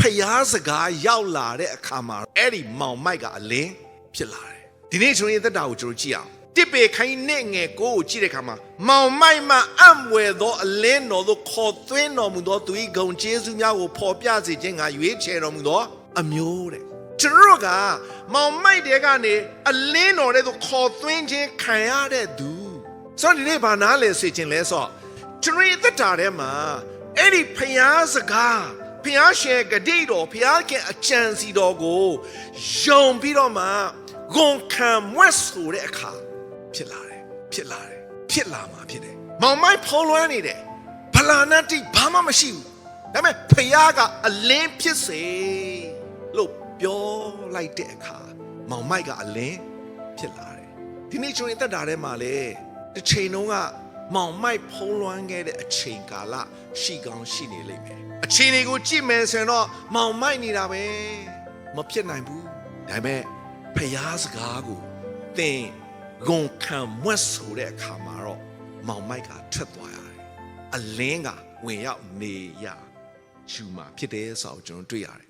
ဖျားစကားရောက်လာတဲ့အခါမှာအဲ့ဒီမောင်မိုက်ကအလင်းဖြစ်လာတယ်ဒီနေ့ကျွန်တော်ရဲ့သက်တာကိုကျွန်တော်ကြည့်အောင်တစ်ပေခိုင်းနဲ့ငယ်ကိုကိုကြည့်တဲ့အခါမှာမောင်မိုက်မှအံ့ဝယ်သောအလင်းတော်သို့ခေါ်သွင်းတော်မူသောသူ၏ဂုံကျေးဇူးများကိုဖော်ပြစေခြင်းကရွေးချယ်တော်မူသောအမျိုးတဲ့ကျွန်တော်တို့ကမောင်မိုက်တဲ့ကနေအလင်းတော်တဲ့သို့ခေါ်သွင်းခြင်းခံရတဲ့သူဆိုတော့ဒီနေ့ဘာနာလဲစေခြင်းလဲဆိုတော့ကျွန်တော်ရဲ့သက်တာထဲမှာအဲ့ဒီဖျားစကား ဖျားရှင်ဂတိတော်ဖျားခင်အကြံစီတော်ကိုယုံပြီးတော့မှဂုံခံမွတ်ဆိုတဲ့အခါဖြစ်လာတယ်ဖြစ်လာတယ်ဖြစ်လာမှာဖြစ်တယ်မောင်မိုက်ဖုံးလွှမ်းနေတယ်ဗလာနာတိဘာမှမရှိဘူးဒါပေမဲ့ဖျားကအလင်းဖြစ်စေလို့ပြောလိုက်တဲ့အခါမောင်မိုက်ကအလင်းဖြစ်လာတယ်ဒီနေ့ကျွန်တော်တက်တာထဲမှာလေတစ်ချိန်လုံးက မောင်မိုက်ဖုံးလွှမ်းခဲ့တဲ့အချိန်ကာလရှိကောင်းရှိနေလိမ့်မယ်အချိန်တွေကိုကြည့်မယ်ဆိုရင်တော့မောင်မိုက်နေတာပဲမဖြစ်နိုင်ဘူးဒါပေမဲ့ဖျားစကားကိုသင်ဂုံခံမွတ်ဆိုတဲ့အခါမှာတော့မောင်မိုက်ကထွက်သွားရတယ်အလင်းကဝင်ရောက်နေရယူမှာဖြစ်တယ်ဆိုတော့ကျွန်တော်တွေ့ရတယ်